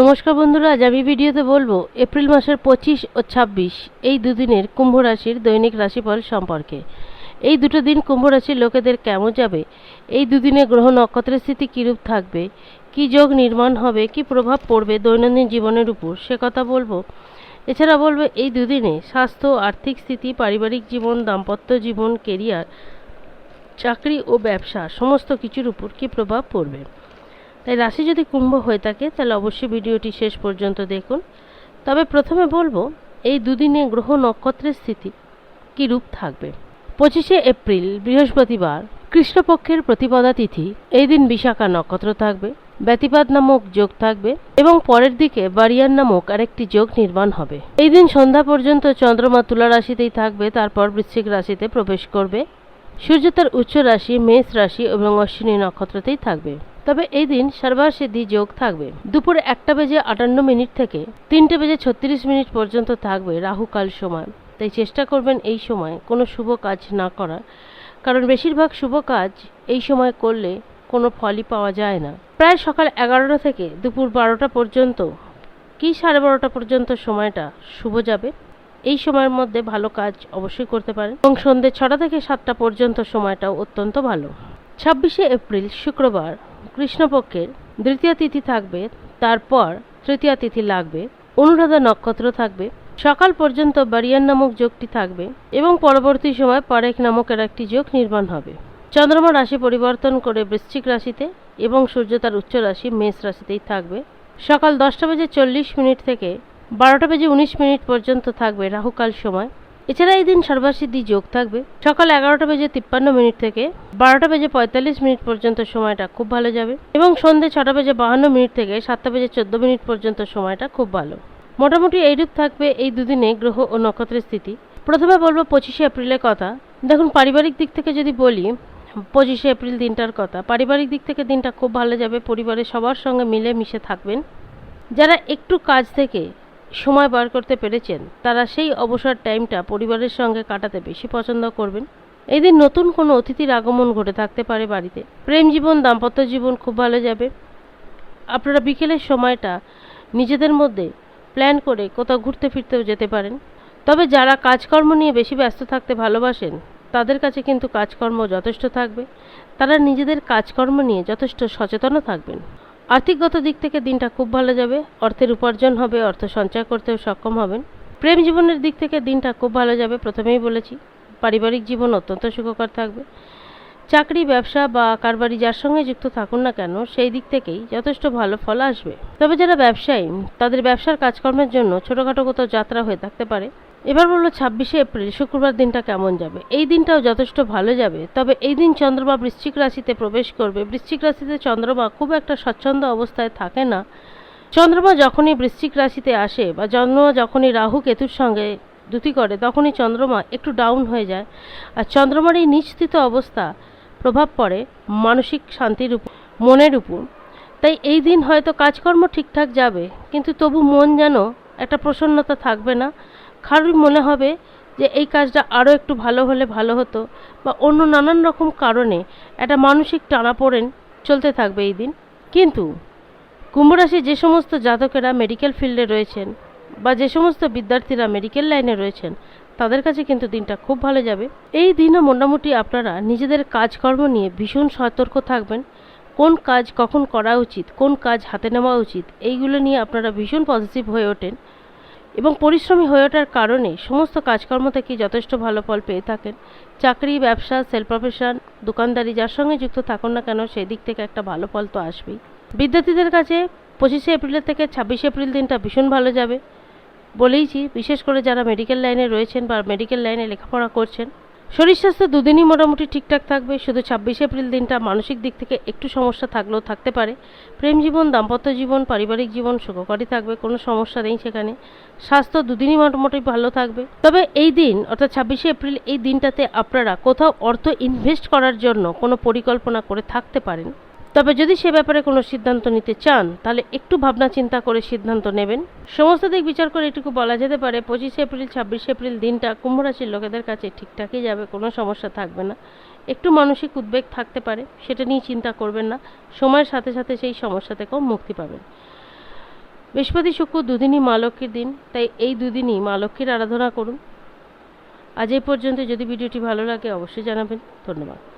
নমস্কার বন্ধুরা, আজ আমি ভিডিওতে বলব এপ্রিল মাসের পঁচিশ ও ছাব্বিশ, এই দুদিনের কুম্ভ রাশির দৈনিক রাশিফল সম্পর্কে। এই দুটো দিন কুম্ভ রাশির লোকেদের কেমন যাবে? এই দুদিনে গ্রহ নক্ষত্রের স্থিতি কীরূপ থাকবে? কী যোগ নির্মাণ হবে? কী প্রভাব পড়বে দৈনন্দিন জীবনের উপর? সে কথা বলব। এছাড়া বলব, এই দুদিনে স্বাস্থ্য, আর্থিক স্থিতি, পারিবারিক জীবন, দাম্পত্য জীবন কেরিয়ার চাকরি ও ব্যবসা, সমস্ত কিছুর উপর কী প্রভাব পড়বে? তাই রাশি যদি কুম্ভ হয়ে থাকে, তাহলে অবশ্যই ভিডিওটি শেষ পর্যন্ত দেখুন। তবে প্রথমে বলব, এই দুদিনে গ্রহ নক্ষত্রের স্থিতি কী রূপ থাকবে? পঁচিশে এপ্রিল, বৃহস্পতিবার, কৃষ্ণপক্ষের প্রতিপদা তিথি, এই দিন বিশাখা নক্ষত্র থাকবে ব্যতিপাত নামক যোগ থাকবে এবং পরের দিকে বারিয়ান নামক আরেকটি যোগ নির্মাণ হবে। এই দিন সন্ধ্যা পর্যন্ত চন্দ্রমা তুলা রাশিতেই থাকবে, তারপর বৃশ্চিক রাশিতে প্রবেশ করবে। সূর্য তার উচ্চ রাশি, মেষ রাশি এবং অশ্বিনী নক্ষত্রতেই থাকবে। তবে এই দিন সর্বাসিদ্ধি যোগ থাকবে। দুপুর একটা বেজে আটান্ন মিনিট থেকে তিনটে বেজে ছত্রিশ মিনিট পর্যন্ত থাকবে রাহুকাল সময়। তাই চেষ্টা করবেন এই সময় কোনো শুভ কাজ না করার কারণ বেশিরভাগ শুভ কাজ এই সময় করলে কোনো ফলই পাওয়া যায় না। প্রায় সকাল এগারোটা থেকে দুপুর বারোটা পর্যন্ত কি সাড়ে বারোটা পর্যন্ত সময়টা শুভ যাবে? এই সময়ের মধ্যে ভালো কাজ অবশ্যই করতে পারেন। এবং সন্ধ্যে ছটা থেকে সাতটা পর্যন্ত সময়টাও অত্যন্ত ভালো। ছাব্বিশে এপ্রিল, শুক্রবার, কৃষ্ণপক্ষের দ্বিতীয় তিথি থাকবে, তারপর তৃতীয় তিথি লাগবে, অনুরাধা নক্ষত্র থাকবে, সকাল পর্যন্ত বারিয়ান নামক যোগটি থাকবে এবং পরবর্তী সময় পারেখ নামক এর একটি যোগ নির্মাণ হবে। চন্দ্রমা রাশি পরিবর্তন করে বৃশ্চিক রাশিতে এবং সূর্য তার উচ্চ রাশি মেষ রাশিতেই থাকবে। সকাল দশটা বেজে চল্লিশ মিনিট থেকে বারোটা বেজে উনিশ মিনিট পর্যন্ত থাকবে রাহুকাল সময়। এছাড়া এই দিন সর্বাসিদ্ধি যোগ থাকবে। সকাল এগারোটা বেজে তিপ্পান্ন মিনিট থেকে বারোটা বেজে পঁয়তাল্লিশ মিনিট পর্যন্ত সময়টা খুব ভালো যাবে এবং সন্ধ্যে ছটা বেজে বাহান্ন মিনিট থেকে সাতটা বেজে চোদ্দ মিনিট পর্যন্ত সময়টা খুব ভালো। মোটামুটি এইরূপ থাকবে এই দুদিনে গ্রহ ও নক্ষত্রের স্থিতি। প্রথমে বলব পঁচিশে এপ্রিলের কথা। দেখুন, পারিবারিক দিক থেকে যদি বলি, পঁচিশে এপ্রিল দিনটার কথা। পারিবারিক দিক থেকে দিনটা খুব ভালো যাবে, পরিবারের সবার সঙ্গে মিলে মিশে থাকবেন। যারা একটু কাজ থেকে সময় বার করতে পেরেছেন, তারা সেই অবসর টাইমটা পরিবারের সঙ্গে কাটাতে বেশি পছন্দ করবেন। এদিন নতুন কোনো অতিথির আগমন ঘটে থাকতে পারে বাড়িতে। প্রেম জীবন, দাম্পত্য জীবন খুব ভালো যাবে। আপনারা বিকেলের সময়টা নিজেদের মধ্যে প্ল্যান করে কোথাও ঘুরতে ফিরতেও যেতে পারেন। তবে যারা কাজকর্ম নিয়ে বেশি ব্যস্ত থাকতে ভালোবাসেন, তাদের কাছে কিন্তু কাজকর্ম যথেষ্ট থাকবে। তারা নিজেদের কাজকর্ম নিয়ে যথেষ্ট সচেতনও থাকবেন। আর্থিকগত দিক থেকে দিনটা খুব ভালো যাবে, অর্থের উপার্জন হবে, অর্থ সঞ্চয় করতেও সক্ষম হবেন। প্রেম জীবনের দিক থেকে দিনটা খুব ভালো যাবে, প্রথমেই বলেছি, পারিবারিক জীবন অত্যন্ত সুখকর থাকবে। চাকরি, ব্যবসা বা কারবারি যার সঙ্গে যুক্ত থাকুন না কেন, সেই দিক থেকেই যথেষ্ট ভালো ফল আসবে। তবে যারা ব্যবসায়ী, তাদের ব্যবসার কাজকর্মের জন্য ছোটোখাটো কোথাও যাত্রা হয়ে থাকতে পারে। এবার বলল, ছাব্বিশে এপ্রিল, শুক্রবার দিনটা কেমন যাবে? এই দিনটাও যথেষ্ট ভালো যাবে, তবে এই দিন চন্দ্রমা বৃশ্চিক রাশিতে প্রবেশ করবে। বৃশ্চিক রাশিতে চন্দ্রমা খুব একটা স্বচ্ছন্দ অবস্থায় থাকে না। চন্দ্রমা যখনই বৃশ্চিক রাশিতে আসে বা চন্দ্রমা যখনই রাহু কেতুর সঙ্গে দুতি করে, তখনই চন্দ্রমা একটু ডাউন হয়ে যায়। আর চন্দ্রমার এই নিশ্চিত অবস্থা প্রভাব পড়ে মানসিক শান্তির উপর, মনের উপর। তাই এই দিন হয়তো কাজকর্ম ঠিকঠাক যাবে, কিন্তু তবু মন যেন একটা প্রসন্নতা থাকবে না। কারোর মনে হবে যে এই কাজটা আরও একটু ভালো হলে ভালো হতো বা অন্য নানান রকম কারণে একটা মানসিক টানাপোড়েন চলতে থাকবে এই দিন। কিন্তু কুম্ভরাশি যে সমস্ত জাতকেরা মেডিকেল ফিল্ডে রয়েছেন বা যে সমস্ত বিদ্যার্থীরা মেডিকেল লাইনে রয়েছেন, তাদের কাছে কিন্তু দিনটা খুব ভালো যাবে। এই দিনও মোটামুটি আপনারা নিজেদের কাজকর্ম নিয়ে ভীষণ সতর্ক থাকবেন। কোন কাজ কখন করা উচিত, কোন কাজ হাতে নেওয়া উচিত, এইগুলো নিয়ে আপনারা ভীষণ পজিটিভ হয়ে ওঠেন। এবং পরিশ্রমী হয়ে ওঠার কারণে সমস্ত কাজকর্ম থেকে যথেষ্ট ভালো ফল পেয়ে থাকেন। চাকরি, ব্যবসা সেল প্রফেশন দোকানদারি যার সঙ্গে যুক্ত থাকুন না কেন সেই দিক থেকে একটা ভালো ফল তো আসবেই। বিদ্যার্থীদের কাছে পঁচিশে এপ্রিলের থেকে ছাব্বিশে এপ্রিল দিনটা ভীষণ ভালো যাবে বলেইছি। বিশেষ করে যারা মেডিকেল লাইনে রয়েছেন বা মেডিকেল লাইনে লেখাপড়া করছেন শরীর স্বাস্থ্য দুদিনই মোটামুটি ঠিকঠাক থাকবে, শুধু ছাব্বিশে এপ্রিল দিনটা মানসিক দিক থেকে একটু সমস্যা থাকলেও থাকতে পারে। প্রেম জীবন, দাম্পত্য জীবন, পারিবারিক জীবন সুখকরই থাকবে, কোনো সমস্যা নেই সেখানে। স্বাস্থ্য দুদিনই মোটামুটি ভালো থাকবে। তবে এই দিন, অর্থাৎ ছাব্বিশে এপ্রিল, এই দিনটাতে আপনারা কোথাও অর্থ ইনভেস্ট করার জন্য কোনো পরিকল্পনা করে থাকতে পারেন। তবে যদি সে ব্যাপারে কোনো সিদ্ধান্ত নিতে চান, তাহলে একটু ভাবনা চিন্তা করে সিদ্ধান্ত নেবেন। সমস্ত দিক বিচার করে এটুকু বলা যেতে পারে, পঁচিশে এপ্রিল, ছাব্বিশে এপ্রিল দিনটা কুম্ভ রাশির লোকেদের কাছে ঠিকঠাকই যাবে, কোনো সমস্যা থাকবে না। একটু মানসিক উদ্বেগ থাকতে পারে, সেটা নিয়ে চিন্তা করবেন না। সময়ের সাথে সাথে সেই সমস্যা থেকেও মুক্তি পাবেন। বৃহস্পতি শুক্র দুদিনই মা লক্ষ্মীর দিন, তাই এই দুদিনই মা লক্ষ্মীর আরাধনা করুন। আজ এই পর্যন্ত, যদি ভিডিওটি ভালো লাগে, অবশ্যই জানাবেন। ধন্যবাদ।